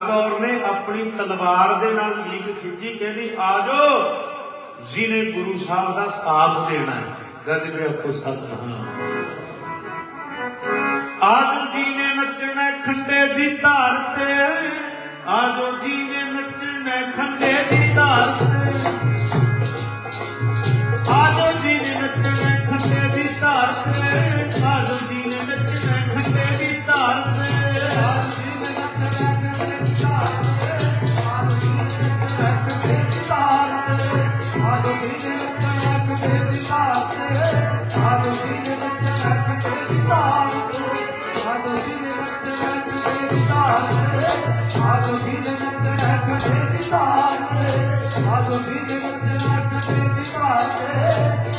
ਕੌਰ ਨੇ ਆਪਣੀ ਤਲਵਾਰ ਦੇ ਨਾਲ ਲੀਕ ਖਿੱਚੀ, ਕਹਿੰਦੀ ਆਜੋ ਜਿਹਨੇ ਗੁਰੂ ਸਾਹਿਬ ਦਾ ਸਾਥ ਦੇਣਾ ਹੈ। ਗੱਜ ਕੇ ਆਖੋ, ਸਤਨਾਮ।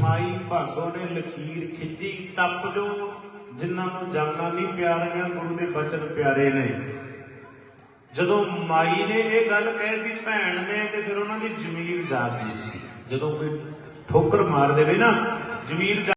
ਮਾਈ ਭਾਗੋ ਨੇ ਲਕੀਰ ਖਿੱਚੀ, ਟੱਪ ਜੋ। ਜਿਨ੍ਹਾਂ ਨੂੰ ਜਾਨਾਂ ਨਹੀਂ ਪਿਆਰੀਆਂ ਗੁਰੂ ਦੇ ਬਚਨ ਪਿਆਰੇ ਨੇ। ਜਦੋਂ ਮਾਈ ਨੇ ਇਹ ਗੱਲ ਕਹਿਤੀ ਭੈਣ ਨੇ, ਤੇ ਫਿਰ ਉਹਨਾਂ ਦੀ ਜ਼ਮੀਰ ਜਾਗਦੀ ਸੀ। ਜਦੋਂ ਕੋਈ ਠੋਕਰ ਮਾਰ ਦੇਵੇ ਨਾ, ਜ਼ਮੀਰ